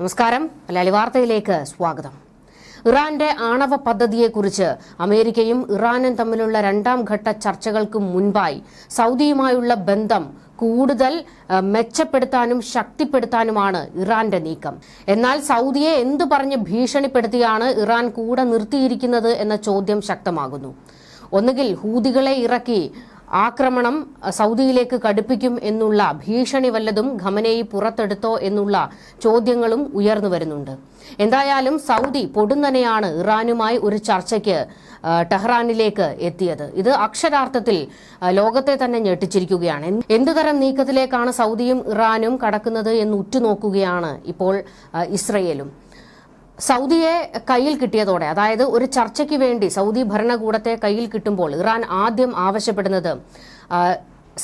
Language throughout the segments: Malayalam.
നമസ്കാരം. മലയാളി വാർത്തയിലേക്ക് സ്വാഗതം. ഇറാന്റെ ആണവ പദ്ധതിയെക്കുറിച്ച് അമേരിക്കയും ഇറാനും തമ്മിലുള്ള രണ്ടാം ഘട്ട ചർച്ചകൾക്ക് മുൻപായി സൗദിയുമായുള്ള ബന്ധം കൂടുതൽ മെച്ചപ്പെടുത്താനും ശക്തിപ്പെടുത്താനുമാണ് ഇറാന്റെ നീക്കം. എന്നാൽ സൗദിയെ എന്തു പറഞ്ഞ് ഭീഷണിപ്പെടുത്തിയാണ് ഇറാൻ കൂടെ നിർത്തിയിരിക്കുന്നത് എന്ന ചോദ്യം ശക്തമാകുന്നു. ഒന്നുകിൽ ഹൂതികളെ ഇറക്കി ആക്രമണം സൗദിയിലേക്ക് കടുപ്പിക്കും എന്നുള്ള ഭീഷണി വല്ലതും ഖമനേയി പുറത്തെടുത്തോ എന്നുള്ള ചോദ്യങ്ങളും ഉയർന്നു വരുന്നുണ്ട്. എന്തായാലും സൗദി പൊടുന്നനെയാണ് ഇറാനുമായി ഒരു ചർച്ചയ്ക്ക് ടെഹ്റാനിലേക്ക് എത്തിയത്. ഇത് അക്ഷരാർത്ഥത്തിൽ ലോകത്തെ തന്നെ ഞെട്ടിച്ചിരിക്കുകയാണ്. എന്ത് എന്തുതരം നീക്കത്തിലേക്കാണ് സൗദിയും ഇറാനും കടക്കുന്നത് എന്ന് ഉറ്റുനോക്കുകയാണ് ഇപ്പോൾ ഇസ്രയേലും. സൗദിയെ കയ്യിൽ കിട്ടിയതോടെ അതായത് ഒരു ചർച്ചയ്ക്ക് വേണ്ടി സൗദി ഭരണകൂടത്തെ കയ്യിൽ കിട്ടുമ്പോൾ ഇറാൻ ആദ്യം ആവശ്യപ്പെടുന്നത്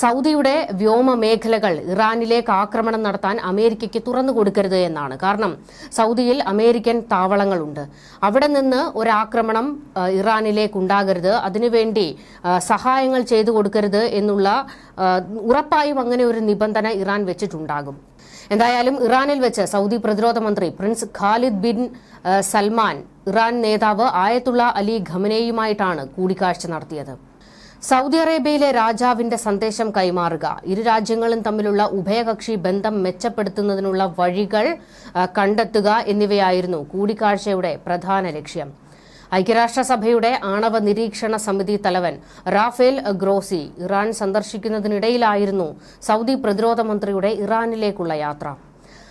സൗദിയുടെ വ്യോമ മേഖലകൾ ഇറാനിലേക്ക് ആക്രമണം നടത്താൻ അമേരിക്കയ്ക്ക് തുറന്നു കൊടുക്കരുത് എന്നാണ്. കാരണം സൗദിയിൽ അമേരിക്കൻ താവളങ്ങളുണ്ട്. അവിടെ നിന്ന് ഒരാക്രമണം ഇറാനിലേക്ക് ഉണ്ടാകരുത്. അതിനുവേണ്ടി സഹായങ്ങൾ ചെയ്തു കൊടുക്കരുത് എന്നുള്ള ഉറപ്പായും അങ്ങനെ ഒരു നിബന്ധന ഇറാൻ വെച്ചിട്ടുണ്ടാകും. എന്തായാലും ഇറാനിൽ വെച്ച് സൗദി പ്രതിരോധ മന്ത്രി prince Khalid bin Salman Iran നേതാവ് ആയത്തുള്ള അലി ഖമനേയുമായിട്ടാണ് കൂടിക്കാഴ്ച നടത്തിയത്. സൗദി അറേബ്യയിലെ രാജാവിന്റെ സന്ദേശം കൈമാറുക ഇരു രാജ്യങ്ങളും തമ്മിലുള്ള ഉഭയകക്ഷി ബന്ധം മെച്ചപ്പെടുത്തുന്നതിനുള്ള വഴികൾ കണ്ടെത്തുക എന്നിവയായിരുന്നു കൂടിക്കാഴ്ചയുടെ പ്രധാന ലക്ഷ്യം. ഐക്യരാഷ്ട്രസഭയുടെ ആണവ നിരീക്ഷണ സമിതി തലവൻ റാഫേൽ ഗ്രോസി ഇറാൻ സന്ദർശിക്കുന്നതിനിടയിലായിരുന്നു സൗദി പ്രതിരോധ മന്ത്രിയുടെ ഇറാനിലേക്കുള്ള യാത്ര.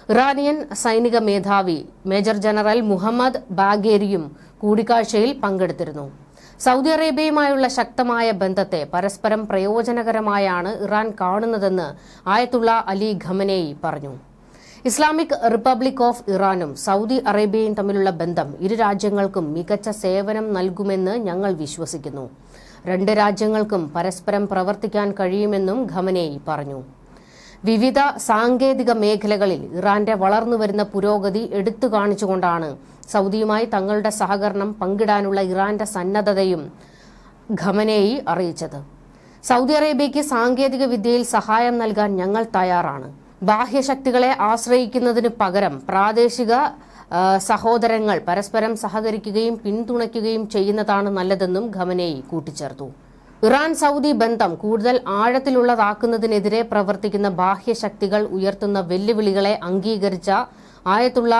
ഇറാനിയൻ സൈനിക മേധാവി മേജർ ജനറൽ മുഹമ്മദ് ബാഗേരിയും കൂടിക്കാഴ്ചയിൽ പങ്കെടുത്തിരുന്നു. സൗദി അറേബ്യയുമായുള്ള ശക്തമായ ബന്ധത്തെ പരസ്പരം പ്രയോജനകരമായാണ് ഇറാൻ കാണുന്നതെന്ന് ആയത്തുള്ള അലി ഖമനേയി പറഞ്ഞു. ഇസ്ലാമിക് റിപ്പബ്ലിക് ഓഫ് ഇറാനും സൗദി അറേബ്യയും തമ്മിലുള്ള ബന്ധം ഇരു രാജ്യങ്ങൾക്കും മികച്ച സേവനം നൽകുമെന്ന് ഞങ്ങൾ വിശ്വസിക്കുന്നു. രണ്ട് രാജ്യങ്ങൾക്കും പരസ്പരം പ്രവർത്തിക്കാൻ കഴിയുമെന്നും ഖമനേയി പറഞ്ഞു. വിവിധ സാങ്കേതിക മേഖലകളിൽ ഇറാന്റെ വളർന്നുവരുന്ന പുരോഗതി എടുത്തു കാണിച്ചുകൊണ്ടാണ് സൗദിയുമായി തങ്ങളുടെ സഹകരണം പങ്കിടാനുള്ള ഇറാന്റെ സന്നദ്ധതയും ഖമനേയി അറിയിച്ചത്. സൗദി അറേബ്യയ്ക്ക് സാങ്കേതിക വിദ്യയിൽ സഹായം നൽകാൻ ഞങ്ങൾ തയ്യാറാണ്. ബാഹ്യശക്തികളെ ആശ്രയിക്കുന്നതിന് പകരം പ്രാദേശിക സഹോദരങ്ങൾ പരസ്പരം സഹകരിക്കുകയും പിന്തുണയ്ക്കുകയും ചെയ്യുന്നതാണ് നല്ലതെന്നും ഖമനേയി കൂട്ടിച്ചേർത്തു. ഇറാൻ സൗദി ബന്ധം കൂടുതൽ ആഴത്തിലുള്ളതാക്കുന്നതിനെതിരെ പ്രവർത്തിക്കുന്ന ബാഹ്യശക്തികൾ ഉയർത്തുന്ന വെല്ലുവിളികളെ അംഗീകരിച്ച ആയത്തുള്ള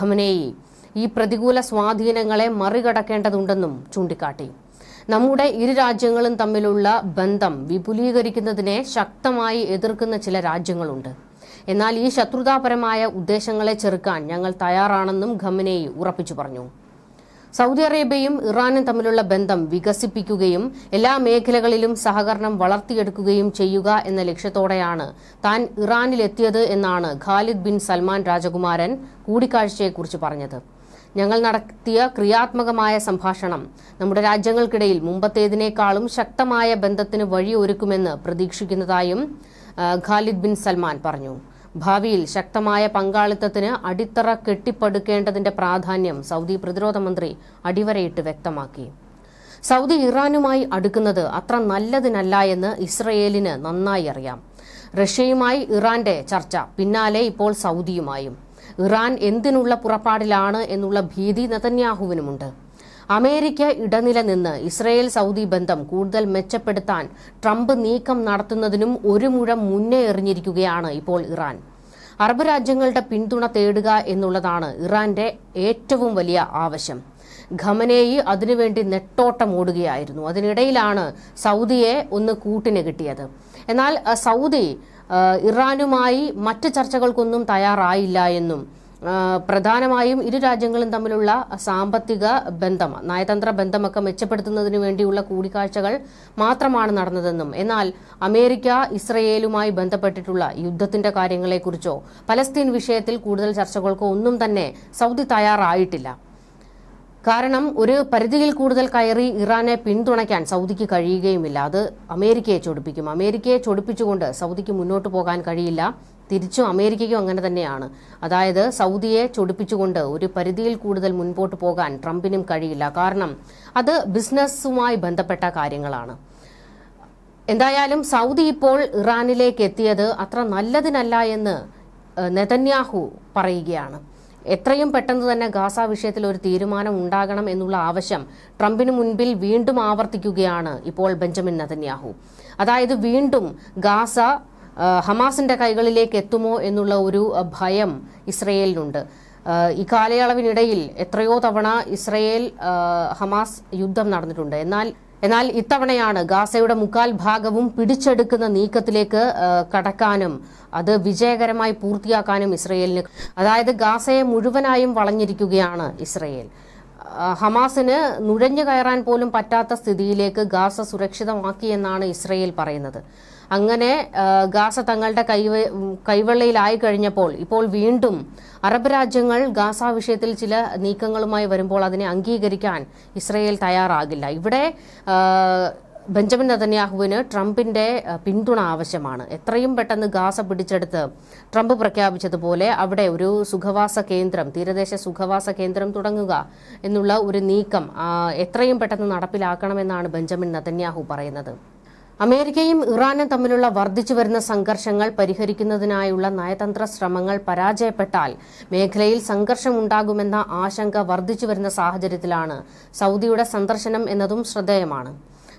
ഖമനേയി ഈ പ്രതികൂല സ്വാധീനങ്ങളെ മറികടക്കേണ്ടതുണ്ടെന്നും ചൂണ്ടിക്കാട്ടി. നമ്മുടെ ഇരു രാജ്യങ്ങളും തമ്മിലുള്ള ബന്ധം വിപുലീകരിക്കുന്നതിനെ ശക്തമായി എതിർക്കുന്ന ചില രാജ്യങ്ങളുണ്ട്. എന്നാൽ ഈ ശത്രുതാപരമായ ഉദ്ദേശങ്ങളെ ചെറുക്കാൻ ഞങ്ങൾ തയ്യാറാണെന്നും ഖമനേയി ഉറപ്പിച്ചു പറഞ്ഞു. സൗദി അറേബ്യയും ഇറാനും തമ്മിലുള്ള ബന്ധം വികസിപ്പിക്കുകയും എല്ലാ മേഖലകളിലും സഹകരണം വളർത്തിയെടുക്കുകയും ചെയ്യുക എന്ന ലക്ഷ്യത്തോടെയാണ് താൻ ഇറാനിലെത്തിയത് എന്നാണ് ഖാലിദ് ബിൻ സൽമാൻ രാജകുമാരൻ കൂടിക്കാഴ്ചയെക്കുറിച്ച് പറഞ്ഞത്. ഞങ്ങൾ നടത്തിയ ക്രിയാത്മകമായ സംഭാഷണം നമ്മുടെ രാജ്യങ്ങൾക്കിടയിൽ മുമ്പത്തേതിനേക്കാളും ശക്തമായ ബന്ധത്തിന് വഴിയൊരുക്കുമെന്ന് പ്രതീക്ഷിക്കുന്നതായും ഖാലിദ് ബിൻ സൽമാൻ പറഞ്ഞു. ഭാവിയിൽ ശക്തമായ പങ്കാളിത്തത്തിന് അടിത്തറ കെട്ടിപ്പടുക്കേണ്ടതിന്റെ പ്രാധാന്യം സൗദി പ്രതിരോധ മന്ത്രി അടിവരയിട്ട് വ്യക്തമാക്കി. സൗദി ഇറാനുമായി അടുക്കുന്നത് അത്ര നല്ലതിനല്ല എന്ന് ഇസ്രയേലിന് നന്നായി അറിയാം. റഷ്യയുമായി ഇറാന്റെ ചർച്ച പിന്നാലെ ഇപ്പോൾ സൗദിയുമായും. ഇറാൻ എന്തിനുള്ള പുറപ്പാടിലാണ് എന്നുള്ള ഭീതി നെതന്യാഹുവിനുമുണ്ട്. അമേരിക്ക ഇടനില നിന്ന് ഇസ്രയേൽ സൗദി ബന്ധം കൂടുതൽ മെച്ചപ്പെടുത്താൻ ട്രംപ് നീക്കം നടത്തുന്നതിനും ഒരു മുഴം മുന്നേ എറിഞ്ഞിരിക്കുകയാണ് ഇപ്പോൾ ഇറാൻ. അറബ് രാജ്യങ്ങളുടെ പിന്തുണ തേടുക എന്നുള്ളതാണ് ഇറാന്റെ ഏറ്റവും വലിയ ആവശ്യം. ഖമനേയി അതിനുവേണ്ടി നെട്ടോട്ടം ഓടുകയായിരുന്നു. അതിനിടയിലാണ് സൗദിയെ ഒന്ന് കൂട്ടിന് കിട്ടിയത്. എന്നാൽ സൗദി ഇറാനുമായി മറ്റ് ചർച്ചകൾക്കൊന്നും തയ്യാറായില്ല എന്നും പ്രധാനമായും ഇരു രാജ്യങ്ങളും തമ്മിലുള്ള സാമ്പത്തിക ബന്ധം നയതന്ത്ര ബന്ധമൊക്കെ മെച്ചപ്പെടുത്തുന്നതിന് വേണ്ടിയുള്ള കൂടിക്കാഴ്ചകൾ മാത്രമാണ് നടന്നതെന്നും എന്നാൽ അമേരിക്ക ഇസ്രയേലുമായി ബന്ധപ്പെട്ടിട്ടുള്ള യുദ്ധത്തിന്റെ കാര്യങ്ങളെക്കുറിച്ചോ പലസ്തീൻ വിഷയത്തിൽ കൂടുതൽ ചർച്ചകൾക്കോ ഒന്നും തന്നെ സൗദി തയ്യാറായിട്ടില്ല. കാരണം ഒരു പരിധിയിൽ കൂടുതൽ കയറി ഇറാനെ പിന്തുണയ്ക്കാൻ സൗദിക്ക് കഴിയുകയുമില്ല. അത് അമേരിക്കയെ ചൊടിപ്പിക്കും. അമേരിക്കയെ ചൊടിപ്പിച്ചുകൊണ്ട് സൗദിക്ക് മുന്നോട്ട് പോകാൻ കഴിയില്ല. തിരിച്ചും അമേരിക്കയ്ക്കും അങ്ങനെ തന്നെയാണ്. അതായത് സൗദിയെ ചൊടിപ്പിച്ചുകൊണ്ട് ഒരു പരിധിയിൽ കൂടുതൽ മുൻപോട്ട് പോകാൻ ട്രംപിനും കഴിയില്ല. കാരണം അത് ബിസിനസ്സുമായി ബന്ധപ്പെട്ട കാര്യങ്ങളാണ്. എന്തായാലും സൗദി ഇപ്പോൾ ഇറാനിലേക്ക് എത്തിയത് അത്ര നല്ലതിനല്ല എന്ന് നെതന്യാഹു പറയുകയാണ്. എത്രയും പെട്ടെന്ന് തന്നെ ഗാസ വിഷയത്തിൽ ഒരു തീരുമാനം ഉണ്ടാകണം എന്നുള്ള ആവശ്യം ട്രംപിന് മുൻപിൽ വീണ്ടും ആവർത്തിക്കുകയാണ് ഇപ്പോൾ ബെഞ്ചമിൻ നെതന്യാഹു. അതായത് വീണ്ടും ഗാസ ഹമാസിന്റെ കൈകളിലേക്ക് എത്തുമോ എന്നുള്ള ഒരു ഭയം ഇസ്രയേലിനുണ്ട്. ഈ കാലയളവിനിടയിൽ എത്രയോ തവണ ഇസ്രയേൽ ഹമാസ് യുദ്ധം നടന്നിട്ടുണ്ട്. എന്നാൽ എന്നാൽ ഇത്തവണയാണ് ഗാസയുടെ മുക്കാൽ ഭാഗവും പിടിച്ചെടുക്കുന്ന നീക്കത്തിലേക്ക് കടക്കാനും അത് വിജയകരമായി പൂർത്തിയാക്കാനും ഇസ്രയേലിന് അതായത് ഗാസയെ മുഴുവനായും വളഞ്ഞിരിക്കുകയാണ് ഇസ്രയേൽ. ഹമാസിന് നുഴഞ്ഞു കയറാൻ പോലും പറ്റാത്ത സ്ഥിതിയിലേക്ക് ഗാസ സുരക്ഷിതമാക്കിയെന്നാണ് ഇസ്രയേൽ പറയുന്നത്. അങ്ങനെ ഗാസ തങ്ങളുടെ കൈവ കൈവെള്ളയിലായി കഴിഞ്ഞപ്പോൾ ഇപ്പോൾ വീണ്ടും അറബ് രാജ്യങ്ങൾ ഗാസ വിഷയത്തിൽ ചില നീക്കങ്ങളുമായി വരുമ്പോൾ അതിനെ അംഗീകരിക്കാൻ ഇസ്രയേൽ തയ്യാറാകില്ല. ഇവിടെ ബെഞ്ചമിൻ നതന്യാഹുവിന് ട്രംപിന്റെ പിന്തുണ ആവശ്യമാണ്. എത്രയും പെട്ടെന്ന് ഗാസ പിടിച്ചെടുത്ത് ട്രംപ് പ്രഖ്യാപിച്ചതുപോലെ അവിടെ ഒരു സുഖവാസ കേന്ദ്രം തീരദേശ സുഖവാസ കേന്ദ്രം തുടങ്ങുക എന്നുള്ള ഒരു നീക്കം എത്രയും പെട്ടെന്ന് നടപ്പിലാക്കണമെന്നാണ് ബെഞ്ചമിൻ നതന്യാഹു പറയുന്നത്. അമേരിക്കയും ഇറാനും തമ്മിലുള്ള വർദ്ധിച്ചു വരുന്ന സംഘർഷങ്ങൾ പരിഹരിക്കുന്നതിനായുള്ള നയതന്ത്ര ശ്രമങ്ങൾ പരാജയപ്പെട്ടാൽ മേഖലയിൽ സംഘർഷമുണ്ടാകുമെന്ന ആശങ്ക വർദ്ധിച്ചു വരുന്ന സാഹചര്യത്തിലാണ് സൗദിയുടെ സന്ദർശനം എന്നതും ശ്രദ്ധേയമാണ്.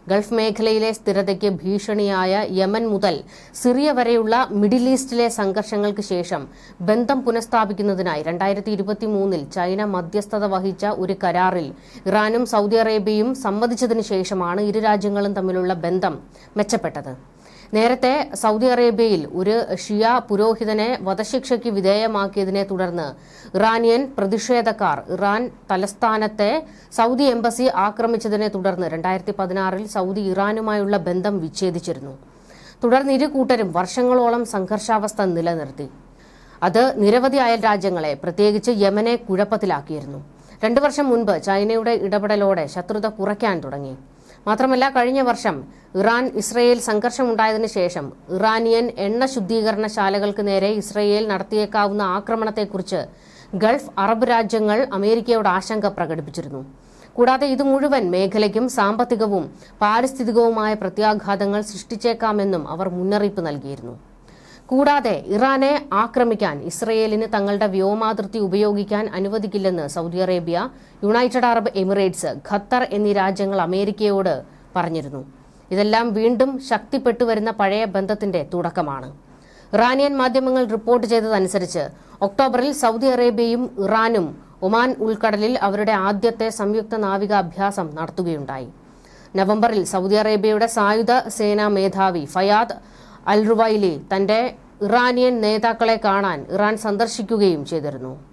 ഗൾഫ് മേഖലയിലെ സ്ഥിരതയ്ക്ക് ഭീഷണിയായ യമൻ മുതൽ സിറിയ വരെയുള്ള മിഡിൽ ഈസ്റ്റിലെ സംഘർഷങ്ങൾക്ക് ശേഷം ബന്ധം പുനഃസ്ഥാപിക്കുന്നതിനായി രണ്ടായിരത്തി ഇരുപത്തി മൂന്നിൽ ചൈന മധ്യസ്ഥത വഹിച്ച ഒരു കരാറിൽ ഇറാനും സൗദി അറേബ്യയും സമ്മതിച്ചതിനു ശേഷമാണ് ഇരു രാജ്യങ്ങളും തമ്മിലുള്ള ബന്ധം മെച്ചപ്പെട്ടത്. നേരത്തെ സൗദി അറേബ്യയിൽ ഒരു ഷിയ പുരോഹിതനെ വധശിക്ഷയ്ക്ക് വിധേയമാക്കിയതിനെ തുടർന്ന് ഇറാനിയൻ പ്രതിഷേധക്കാർ ഇറാൻ തലസ്ഥാനത്തെ സൗദി എംബസി ആക്രമിച്ചതിനെ തുടർന്ന് രണ്ടായിരത്തി പതിനാറിൽ സൗദി ഇറാനുമായുള്ള ബന്ധം വിച്ഛേദിച്ചിരുന്നു. തുടർന്ന് ഇരു കൂട്ടരും വർഷങ്ങളോളം സംഘർഷാവസ്ഥ നിലനിർത്തി. അത് നിരവധി അയൽ രാജ്യങ്ങളെ പ്രത്യേകിച്ച് യമനെ കുഴപ്പത്തിലാക്കിയിരുന്നു. രണ്ടു വർഷം മുൻപ് ചൈനയുടെ ഇടപെടലോടെ ശത്രുത കുറയ്ക്കാൻ തുടങ്ങി. മാത്രമല്ല കഴിഞ്ഞ വർഷം ഇറാൻ ഇസ്രയേൽ സംഘർഷമുണ്ടായതിനു ശേഷം ഇറാനിയൻ എണ്ണ ശുദ്ധീകരണശാലകൾക്ക് നേരെ ഇസ്രയേൽ നടത്തിയേക്കാവുന്ന ആക്രമണത്തെക്കുറിച്ച് ഗൾഫ് അറബ് രാജ്യങ്ങൾ അമേരിക്കയോട് ആശങ്ക പ്രകടിപ്പിച്ചിരുന്നു. കൂടാതെ ഇത് മുഴുവൻ മേഖലയ്ക്കും സാമ്പത്തികവും പാരിസ്ഥിതികവുമായ പ്രത്യാഘാതങ്ങൾ സൃഷ്ടിച്ചേക്കാമെന്നും അവർ മുന്നറിയിപ്പ് നൽകിയിരുന്നു. കൂടാതെ ഇറാനെ ആക്രമിക്കാൻ ഇസ്രയേലിന് തങ്ങളുടെ വ്യോമാതിർത്തി ഉപയോഗിക്കാൻ അനുവദിക്കില്ലെന്ന് Saudi Arabia United Arab Emirates Qatar എന്നീ രാജ്യങ്ങൾ അമേരിക്കയോട് പറഞ്ഞിരുന്നു. ഇതെല്ലാം വീണ്ടും ശക്തിപ്പെട്ടു വരുന്ന പഴയ ബന്ധത്തിന്റെ തുടക്കമാണ്. ഇറാനിയൻ മാധ്യമങ്ങൾ റിപ്പോർട്ട് ചെയ്തതനുസരിച്ച് ഒക്ടോബറിൽ സൗദി അറേബ്യയും ഇറാനും ഒമാൻ ഉൾക്കടലിൽ അവരുടെ ആദ്യത്തെ സംയുക്ത നാവിക അഭ്യാസം നടത്തുകയുണ്ടായി. നവംബറിൽ സൗദി അറേബ്യയുടെ സായുധ സേനാ മേധാവി ഫയാദ് അൽ റുവൈലി തന്റെ ഇറാനിയൻ നേതാക്കളെ കാണാൻ ഇറാൻ സന്ദർശിക്കുകയും ചെയ്തിരുന്നു.